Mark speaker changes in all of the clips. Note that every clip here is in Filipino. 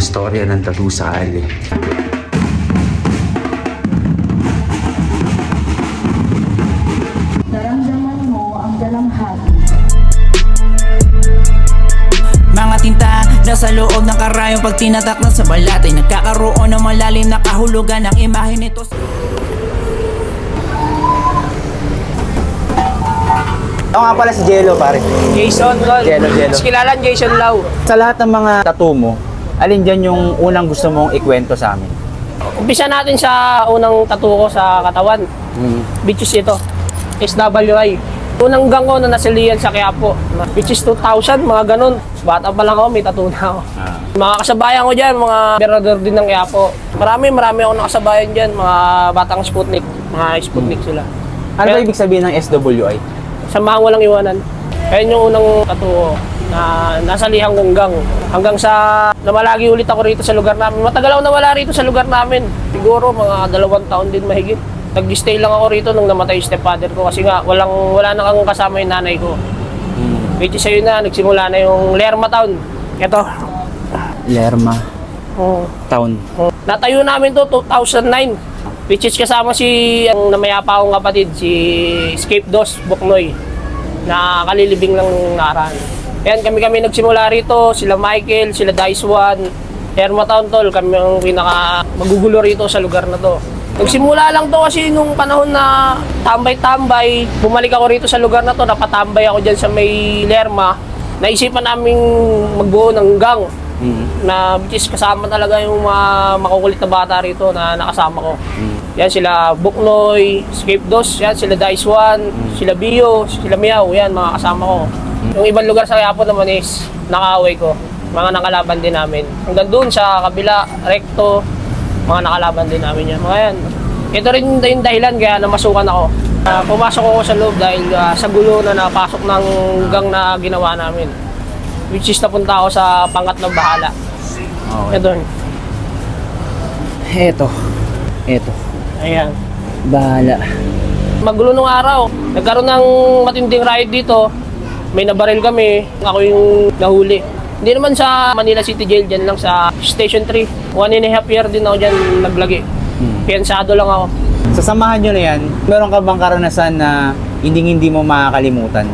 Speaker 1: mga storya ng tattoo sa Ali.
Speaker 2: Naramdaman mo ang dalamhati.
Speaker 3: Mga tinta nasa loob ng karayong pag tinatak na sa balat ay nagkakaroon ng malalim na kahulugan ng imahe nito.
Speaker 4: Ako nga pala si Jello, pare.
Speaker 5: Jason, tol.
Speaker 4: Jello, Jello.
Speaker 5: Mas kilala ang Jason Lau.
Speaker 4: Sa lahat ng mga tattoo mo, alin dyan yung unang gusto mong ikwento sa amin?
Speaker 5: Umpisa natin sa unang tattoo ko sa katawan.
Speaker 4: Mm.
Speaker 5: Which is ito. SWI. Unang gang ko na nasilihan sa Quiapo. Which is 2000, mga ganun. Bata pa lang ako, may tattoo na ako.
Speaker 4: Ah.
Speaker 5: Mga kasabayan ko dyan, mga berador din ng Quiapo. Marami, marami ako nakasabayan dyan. Mga batang Sputnik. Mga Sputnik sila.
Speaker 4: Ano ba ibig sabihin ng SWI?
Speaker 5: Samahan walang iwanan. Ayun yung unang tattoo na nasa lihang kong gang. Hanggang sa namalagi ulit ako rito sa lugar namin. Matagal ako nawala rito sa lugar namin. Siguro mga dalawang taon din mahigit. Nag-stay lang ako rito nung namatay yung stepfather ko kasi nga walang, wala na kang kasama yung nanay ko.
Speaker 4: Mm.
Speaker 5: Which is ayun na, nagsimula na yung Lerma Town. Ito.
Speaker 4: Lerma.
Speaker 5: Oh.
Speaker 4: Town.
Speaker 5: Oh. Natayo namin to 2009. Which is kasama si ang namayapa akong kapatid, si Escape Dos Buknoy, na kalilibing lang nung nakaraan. Yan, kami-kami nagsimula rito, sila Michael, sila Dice One, Hermatown Tol, kami ang pinaka magugulo rito sa lugar na to. Nagsimula lang to kasi nung panahon na tambay-tambay, bumalik ako rito sa lugar na to, napatambay ako dyan sa may Lerma, naisipan naming magbuo ng gang
Speaker 4: Mm.
Speaker 5: na which is kasama talaga yung mga makukulit na bata rito na nakasama ko. Yan sila Buknoy, Escape Dos, yan sila Dice One, sila Bio, sila Miao, yan mga kasama ko. Yung ibang lugar sa Quiapo naman is nakaaway ko. Mga nakalaban din namin. Hanggang doon sa kabila, Recto, mga nakalaban din namin yan. Mga yan. Ito rin yung dahilan kaya namasukan ako. Ah, pumasok ako sa loob dahil ah, sa gulo na napasok ng gang na ginawa namin. Which is napunta ako sa pangatlong bahala.
Speaker 4: Okay.
Speaker 5: Ito.
Speaker 4: Eto. Eto.
Speaker 5: Ayan.
Speaker 4: Bahala.
Speaker 5: Magulo nung araw. Nagkaroon ng matinding riot dito. May nabaril kami. Ako yung nahuli. Hindi naman sa Manila City Jail, dyan lang sa Station 3. One and a half year din ako dyan naglagi.
Speaker 4: Hmm.
Speaker 5: Piyansado lang ako.
Speaker 4: Sa samahan nyo na yan, meron ka bang karanasan na hindi hindi mo makakalimutan?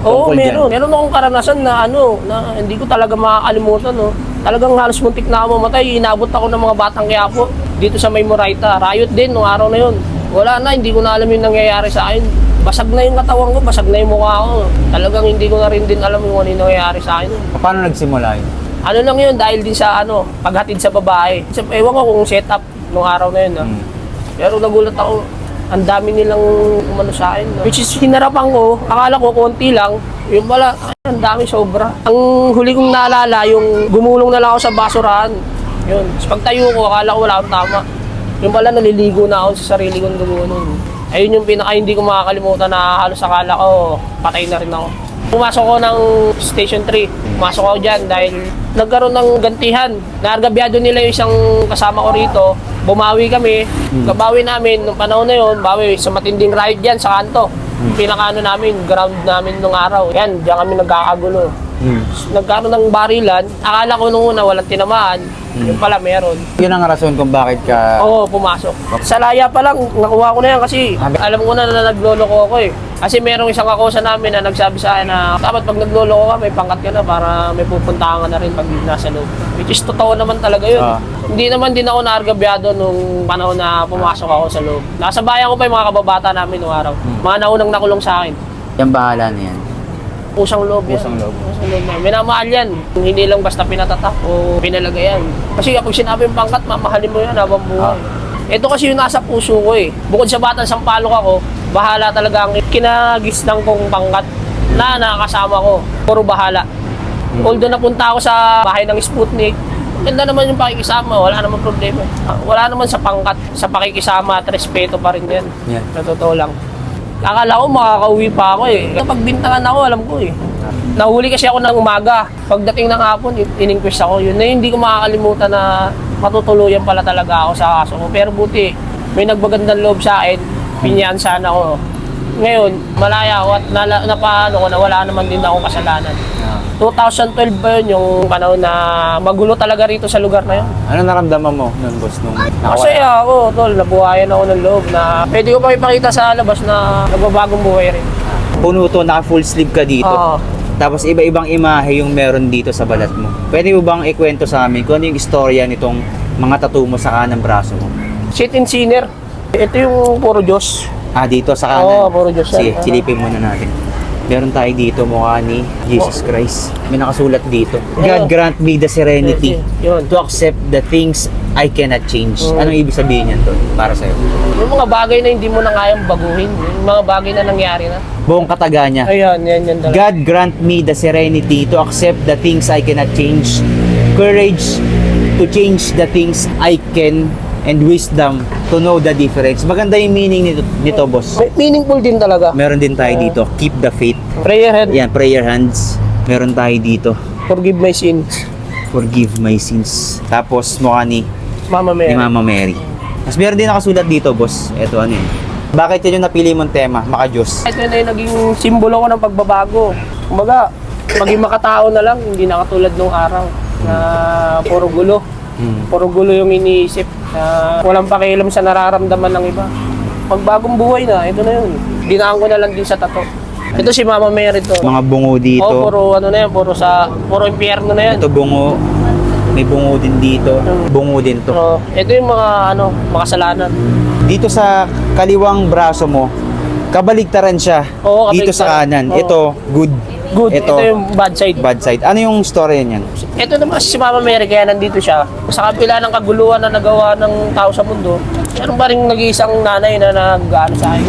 Speaker 5: Oo,
Speaker 4: Tungkol dyan?
Speaker 5: meron. Meron akong karanasan na ano, na hindi ko talaga makakalimutan. No? Talagang halos muntik na ako mamatay. Inabot ako ng mga batang Quiapo dito sa May Moraita. Riot din nung araw na yun. Wala na, hindi ko na alam yung nangyayari sa akin. Basag na yung katawan ko, basag na yung mukha ko. Talagang hindi ko na rin din alam yung ano yung nangyayari sa akin.
Speaker 4: Paano nagsimula yun?
Speaker 5: Ano lang yun, dahil din sa ano, paghatid sa babae. Ewan ko kung setup nung araw na yun. No?
Speaker 4: Mm.
Speaker 5: Pero nagulat ako, ang dami nilang umano sa akin. no? Which is hinarapan ko, akala ko konti lang. Yung pala, ang dami sobra. Ang huli kong naalala, yung gumulong na lang ako sa basurahan. Yun. Tapos pagtayo ko, akala ko wala akong tama. Yung pala, naliligo na ako sa sarili kong nun. Ayun yung pinaka hindi ko makakalimutan na halos akala ko, patay na rin ako. Pumasok ko ng Station 3. Pumasok ako dyan dahil nagkaroon ng gantihan. Naargabyado nila yung isang kasama ko rito. Bumawi kami. Kabawi namin, nung panahon na yun, bawi sa matinding riot dyan sa kanto. Pinakaano namin, ground namin nung araw. Yan, diyan kami nagkakagulo.
Speaker 4: Mm.
Speaker 5: Nagkaroon ng barilan. Akala ko nung una walang tinamaan. Yung pala meron.
Speaker 4: Yun ang rason kung bakit ka...
Speaker 5: Oo, pumasok. Sa laya pa lang, nakuha ko na yan kasi alam ko na na nagloloko ako eh. Kasi merong isang kakosa namin na nagsabi sa akin na dapat pag nagloloko ka, may pangkat ka na para may pupuntahan ka na rin pag nasa loob. Which is totoo naman talaga yun.
Speaker 4: Ah.
Speaker 5: Hindi naman din ako naargabyado nung panahon na pumasok ako sa loob. Nasa bayan ko pa yung mga kababata namin nung araw. Mga naunang nakulong sa akin.
Speaker 4: Yan bahala na yan.
Speaker 5: Pusang loob yan.
Speaker 4: Pusang loob.
Speaker 5: Pusang loob yan. Minamahal yan. Hindi lang basta pinatatak o pinalagay yan. Kasi kapag sinabing pangkat, mamahalin mo yan habang buhay. Ito kasi yung nasa puso ko eh. Bukod sa batang sampalok ako, bahala talaga ang kinagisnang kong pangkat na nakakasama ko. Puro bahala. Although napunta ako sa bahay ng Sputnik, ganda naman yung pakikisama, wala naman problema. Ah, Wala naman sa pangkat, sa pakikisama at respeto pa rin yan.
Speaker 4: Yan.
Speaker 5: Sa totoo lang. Akala ko makakauwi pa ako eh. Kapag bintangan ako, alam ko eh. Nahuli kasi ako ng umaga. Pagdating ng hapon, in- in-inquest ako. Yun na hindi ko makakalimutan na matutuluyan pala talaga ako sa kaso ko. Pero buti, may nagbagandang loob sa akin. Pinyansan ako. Ngayon, malaya ako at nala, napaano ko na wala naman din ako kasalanan.
Speaker 4: Ah.
Speaker 5: 2012 ba yun yung panahon na magulo talaga rito sa lugar na yun.
Speaker 4: Ano naramdaman mo nun, boss? Nung
Speaker 5: Kasi ako, tol, nabuhayan ako ng loob na pwede ko pa ipakita sa labas na nagbabagong buhay rin.
Speaker 4: puno to, naka full sleeve ka dito.
Speaker 5: Oo.
Speaker 4: Tapos iba-ibang imahe yung meron dito sa balat mo. Pwede mo bang ikwento sa amin kung ano yung istorya nitong mga tattoo mo sa kanang braso mo?
Speaker 5: Sit in sinner. Ito yung puro Diyos.
Speaker 4: Ah, dito sa kanan.
Speaker 5: Oo, puro Diyos yan.
Speaker 4: Sige,
Speaker 5: Oo.
Speaker 4: silipin muna natin. Meron tayo dito mukha ni Jesus Christ. May nakasulat dito. God grant me the serenity
Speaker 5: Yun.
Speaker 4: to accept the things I cannot change.
Speaker 5: Oo.
Speaker 4: Anong ibig sabihin yan to para sa'yo?
Speaker 5: Yung mga bagay na hindi mo na kayang baguhin. Yung mga bagay na nangyari na.
Speaker 4: Buong kataga niya.
Speaker 5: Ayan, yan, yan talaga.
Speaker 4: God grant me the serenity to accept the things I cannot change, courage to change the things I can, and wisdom to know the difference. Maganda yung meaning nito, nito boss.
Speaker 5: May- Meaningful din talaga.
Speaker 4: Meron din tayo dito, keep the faith.
Speaker 5: Prayer head,
Speaker 4: Yan, prayer hands. Meron tayo dito,
Speaker 5: forgive my sins.
Speaker 4: forgive my sins. Tapos mukha ni,
Speaker 5: Mama
Speaker 4: ni
Speaker 5: Mary.
Speaker 4: Mama Mary. Mas meron din nakasulat dito, boss. Ito ano yun. Bakit yun yung napili mong tema, maka Diyos?
Speaker 5: Ito na yung naging simbolo ko ng pagbabago. Kumbaga, maging makatao na lang, hindi na katulad nung araw na puro gulo.
Speaker 4: Hmm.
Speaker 5: Puro gulo yung iniisip na walang pakialam sa nararamdaman ng iba. Pagbagong buhay na, ito na yun. Dinaan ko na lang din sa tato. Ito si Mama Mary to.
Speaker 4: Mga bungo dito.
Speaker 5: Oh, puro ano na yan, puro sa, puro impyerno na yan.
Speaker 4: Ito bungo. May bungo din dito. Bungo din to.
Speaker 5: Oh, ito yung mga ano, makasalanan.
Speaker 4: Dito sa kaliwang braso mo, kabaligtaran siya.
Speaker 5: Oo,
Speaker 4: dito sa
Speaker 5: kabaligtaran.
Speaker 4: kanan.
Speaker 5: Oo.
Speaker 4: Ito, good.
Speaker 5: Good, ito,
Speaker 4: Ito,
Speaker 5: yung bad side.
Speaker 4: bad side. Ano yung story niyan?
Speaker 5: Ito naman si Mama Mary, kaya nandito siya. Sa kabila ng kaguluhan na nagawa ng tao sa mundo, meron pa rin nag-iisang nanay na nag-ano sa akin.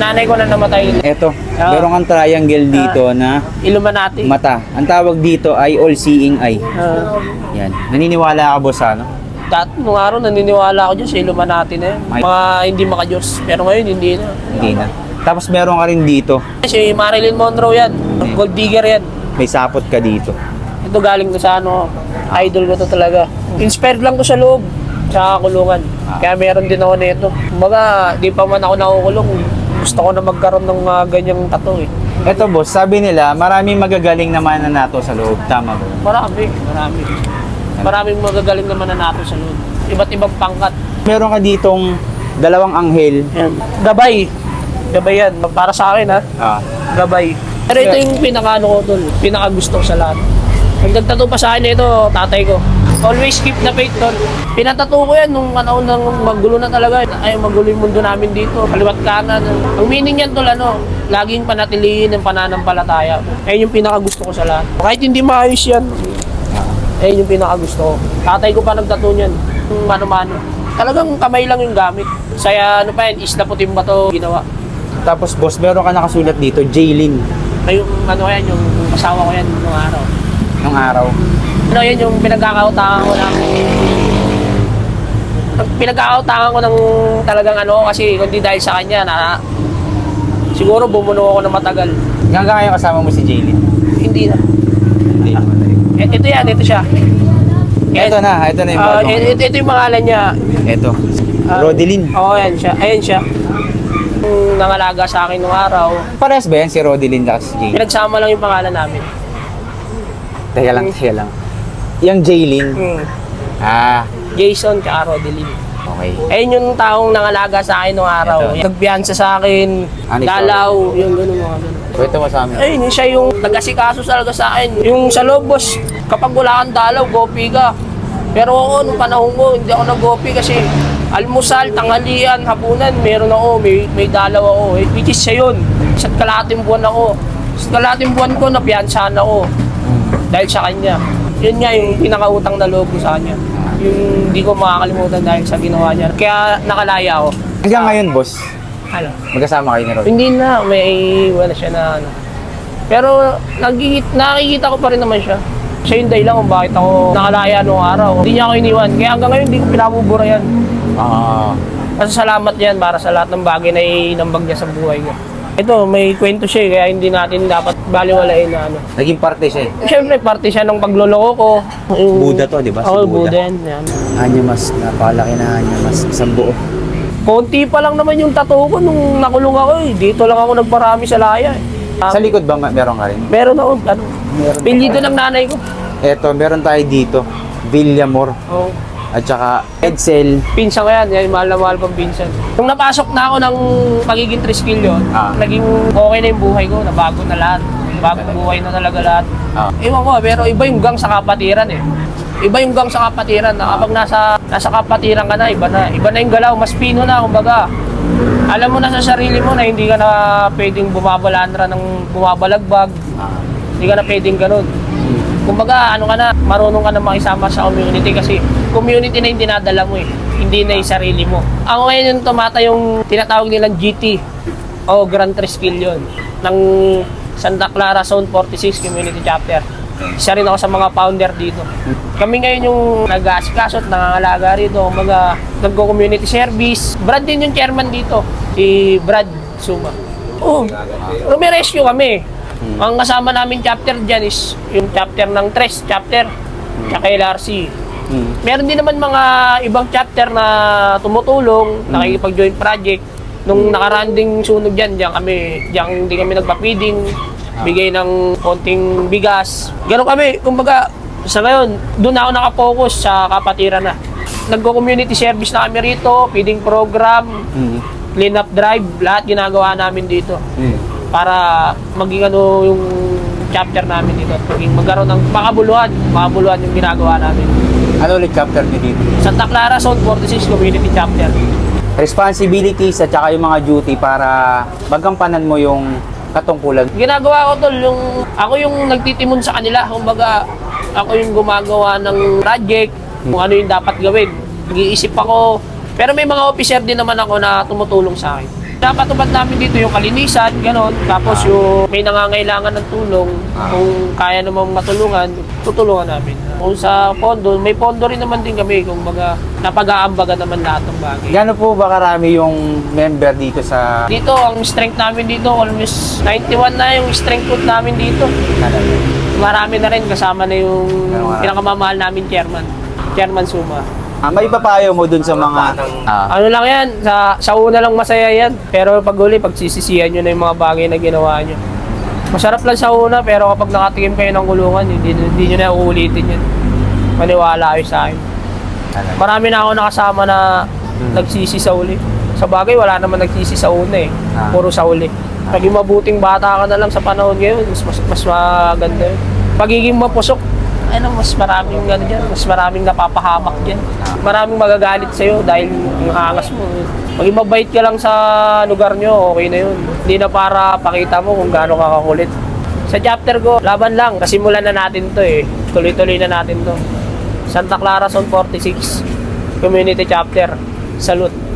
Speaker 5: Nanay ko na namatay.
Speaker 4: Ito,
Speaker 5: Ah.
Speaker 4: meron kang triangle dito na
Speaker 5: Illuminati.
Speaker 4: mata. Ang tawag dito ay all-seeing eye.
Speaker 5: Ah,
Speaker 4: Yan. Naniniwala ka boss sa ano?
Speaker 5: dat, nung araw naniniwala ako dyan sa Illuminati na yun. Mga hindi makajos. Pero ngayon hindi na.
Speaker 4: Hindi na. Tapos meron ka rin dito.
Speaker 5: Si Marilyn Monroe yan. Gold digger yan.
Speaker 4: May sapot ka dito.
Speaker 5: Ito galing to sa ano, idol ko to talaga. Inspired lang to sa loob, sa kulungan. Kaya meron din ako nito. Kumbaga, di pa man ako nakukulong. Gusto ko na magkaroon ng mga ganyang tattoo eh.
Speaker 4: Ito boss, sabi nila, maraming magagaling naman na nato sa loob. Tama ba?
Speaker 5: Marami, marami. Maraming magagaling naman na nato sa loob. Iba't ibang pangkat.
Speaker 4: Meron ka ditong dalawang anghel.
Speaker 5: Yan. Gabay. Gabay yan. Para sa akin ha.
Speaker 4: Ah,
Speaker 5: Gabay. Pero ito yung pinaka ano ko tol. Pinaka gusto ko sa lahat. Ang nagtato pa sa akin ito, tatay ko. Always keep the faith tol. Pinatato ko yan nung panahon ng magulo na talaga. Ay, magulo yung mundo namin dito. Kaliwat kanan. Ang meaning yan tol, ano, laging panatilihin ng pananampalataya. Ayun yung pinaka gusto ko sa lahat. Kahit hindi maayos yan, ayun yung pinaka gusto ko. Tatay ko pa nagtato niyan. Yung Mano-mano. Talagang kamay lang yung gamit. Saya ano pa yan, isla puting bato ginawa.
Speaker 4: Tapos boss, meron ka nakasulat dito, Jaylin.
Speaker 5: Ay, yung ano yan, yung asawa ko yan nung araw.
Speaker 4: Nung araw.
Speaker 5: Ano yan, yung pinagkakautangan ko ng... Pinagkakautangan ko ng talagang ano, kasi kundi dahil sa kanya na... Siguro bumuno ako ng matagal.
Speaker 4: Hanggang ngayon kasama mo si Jaylin.
Speaker 5: Hindi na.
Speaker 4: Hindi.
Speaker 5: E, ito yan, ito siya.
Speaker 4: Ito na, ito na yung
Speaker 5: Ah,
Speaker 4: bago.
Speaker 5: ito, ito yung pangalan niya.
Speaker 4: Ito.
Speaker 5: Ah,
Speaker 4: Rodelin.
Speaker 5: Oo, yan siya. Ayan siya. Yung nangalaga sa akin nung araw.
Speaker 4: Parehas ba yan si at si Jaylin?
Speaker 5: Pinagsama lang yung pangalan namin.
Speaker 4: Teka lang, teka lang. Yung Jaylin.
Speaker 5: Hmm.
Speaker 4: Ah,
Speaker 5: Jason tsaka Rodeline.
Speaker 4: okay.
Speaker 5: Ayun yung taong nangalaga sa akin nung araw.
Speaker 4: Ito.
Speaker 5: Nagbiyansa sa akin,
Speaker 4: Ano yung
Speaker 5: dalaw, yung gano'n mga gano'n.
Speaker 4: Kwento mo sa amin.
Speaker 5: Ayun, siya yung nag-asikaso talaga sa akin. Yung sa loob, boss, kapag wala kang dalaw, gopi ka. Pero ako, nung panahon ko, hindi ako nag-gopi kasi almusal, tanghalian, hapunan, meron ako, may, may dalaw ako. Eh, which is siya yun. Isa't kalating buwan ako. Sa kalating buwan ko, napiyansahan ako. Dahil sa kanya. Yun nga yung pinakautang na loob ko sa kanya. Yung hindi ko makakalimutan dahil sa ginawa niya. Kaya nakalaya ako.
Speaker 4: Hanggang ngayon, boss,
Speaker 5: Ano?
Speaker 4: magkasama kayo ni Rod.
Speaker 5: Hindi na, may wala siya na ano. Pero nagigit, nakikita ko pa rin naman siya. Siya yung dahilan kung bakit ako nakalaya noong araw. Hindi niya ako iniwan. Kaya hanggang ngayon, hindi ko pinabubura yan.
Speaker 4: Ah,
Speaker 5: Kasi salamat yan para sa lahat ng bagay na inambag niya sa buhay ko. Ito, may kwento siya eh, kaya hindi natin dapat baliwalain na ano.
Speaker 4: naging parte siya eh.
Speaker 5: Siyempre, parte siya ng pagloloko ko. Yung-
Speaker 4: Buddha to, di ba? Si
Speaker 5: Oo,
Speaker 4: Buddha.
Speaker 5: Buddha yan. yan.
Speaker 4: Anya mas, napalaki na anya mas, isang buo.
Speaker 5: Konti pa lang naman yung tattoo ko nung nakulong ako eh. Dito lang ako nagparami sa laya eh. Ah,
Speaker 4: Sa likod ba ma- meron ka rin?
Speaker 5: meron ako, ano,
Speaker 4: meron
Speaker 5: Pilido ng nanay ko.
Speaker 4: Eto, meron tayo dito. Villamor.
Speaker 5: Oh.
Speaker 4: At saka Edsel.
Speaker 5: Pinsan ko yan, yan yung mahal na mahal kong pinsan. Nung napasok na ako ng pagiging triskill yun,
Speaker 4: Ah.
Speaker 5: naging okay na yung buhay ko, nabago na lahat. Bagong buhay na talaga lahat.
Speaker 4: Ah.
Speaker 5: Ewan ko, pero iba yung gang sa kapatiran eh. Iba yung gang sa kapatiran na kapag nasa, nasa kapatiran ka na, iba na. Iba na yung galaw, mas pino na, kumbaga. Alam mo na sa sarili mo na hindi ka na pwedeng bumabalandra ng bumabalagbag. Hindi ka na pwedeng ganun. Kumbaga, ano ka na, marunong ka na makisama sa community kasi community na yung dinadala mo eh. Hindi na yung sarili mo. Ako ngayon yung tumata yung tinatawag nilang GT o Grand Triskill yun ng Santa Clara Zone 46 Community Chapter. Isa rin ako sa mga founder dito. Kami ngayon yung nag-aasikaso at nangangalaga rito. Kumbaga, nagko-community service. Brad din yung chairman dito. Si Brad Suma. Oh, may rescue kami. Ang kasama namin chapter dyan is yung chapter ng Tres chapter. Tsaka LRC.
Speaker 4: Hmm.
Speaker 5: Meron din naman mga ibang chapter na tumutulong, nakikipag-join project. Nung nakaraan ding sunog dyan, dyan kami, dyan hindi kami nagpa-feeding, bigay ng konting bigas. Ganun kami, kumbaga, sa ngayon, doon ako nakapokus sa kapatiran na. Nagko-community service na kami rito, feeding program,
Speaker 4: Hmm.
Speaker 5: clean up drive, lahat ginagawa namin dito
Speaker 4: Hmm.
Speaker 5: Para maging ano yung chapter namin dito. Maging magkaroon ng makabuluhan, makabuluhan yung ginagawa namin.
Speaker 4: Ano ulit chapter niyo dito?
Speaker 5: Santa Clara Zone 46 Community Chapter.
Speaker 4: Responsibilities at saka yung mga duty para magampanan mo yung katungkulan.
Speaker 5: Ginagawa ko tol, yung ako yung nagtitimon sa kanila, kumbaga ako yung gumagawa ng project, kung ano yung dapat gawin. Nag-iisip ako, pero may mga officer din naman ako na tumutulong sa akin. Napatupad namin dito yung kalinisan, ganon. Tapos yung may nangangailangan ng tulong, kung kaya namang matulungan, tutulungan namin. Kung sa pondo, may pondo rin naman din kami, kung baga napag-aambaga naman lahat ng bagay.
Speaker 4: Gano'n po ba karami yung member dito sa
Speaker 5: Dito, ang strength namin dito, almost 91 na yung strength code namin dito. Marami na rin, kasama na yung
Speaker 4: Ano nga?
Speaker 5: pinakamamahal namin chairman. Chairman Suma.
Speaker 4: Ah, may papayo mo dun sa mga ah,
Speaker 5: Ano lang yan, sa, sa una lang masaya yan. Pero pag huli, pagsisisihan nyo na yung mga bagay na ginawa nyo. Masarap lang sa una, pero kapag nakatikim kayo ng kulungan, hindi, hindi nyo na uulitin yan. Maniwala kayo sa akin. Marami na ako nakasama na nagsisi sa uli. Sa bagay, wala naman nagsisi sa una eh.
Speaker 4: Ah.
Speaker 5: Puro sa uli. Pagiging mabuting bata ka na lang sa panahon ngayon, mas, mas, mas maganda yun. Pagiging mapusok, ano, mas maraming ano dyan, mas maraming napapahamak dyan. Maraming magagalit sa'yo dahil yung angas mo. Maging mabait ka lang sa lugar nyo, okay na yun. Hindi na para pakita mo kung gaano ka kakulit. Sa chapter ko, laban lang. Kasimulan na natin to eh. Tuloy-tuloy na natin to. Santa Clara Zone 46 Community Chapter. Salute.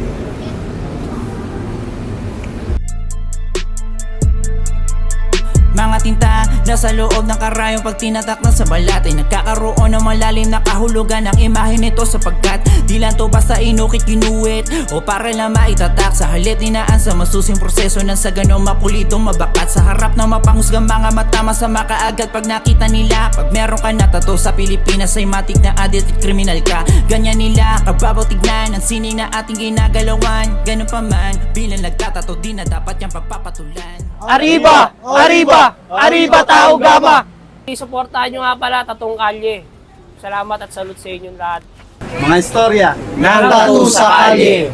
Speaker 3: Mga tinta nasa loob ng karayong pag tinatak na sa balat. Ay nagkakaroon ng malalim na kahulugan ang imahe nito sapagkat di lang to basta inukit kinuwit o para lang maitatak. Sa halit dinaan sa masusing proseso ng sa ganong mapulitong mabakat. Sa harap ng mapanghusgang mga mata masama kaagad pag nakita nila. Pag meron ka na tato sa Pilipinas ay matik na addict at kriminal ka. Ganyan nila kababaw tignan ang sining na ating ginagalawan. Ganun pa man bilang nagtatato di na dapat yung pagpapatulan
Speaker 5: Arriba! Arriba! Arriba Tao Gama! Isuportahan nyo nga pala Tatong Kalye. Salamat at salute sa inyong lahat.
Speaker 4: mga istorya
Speaker 5: Ng Tattoo sa Kalye.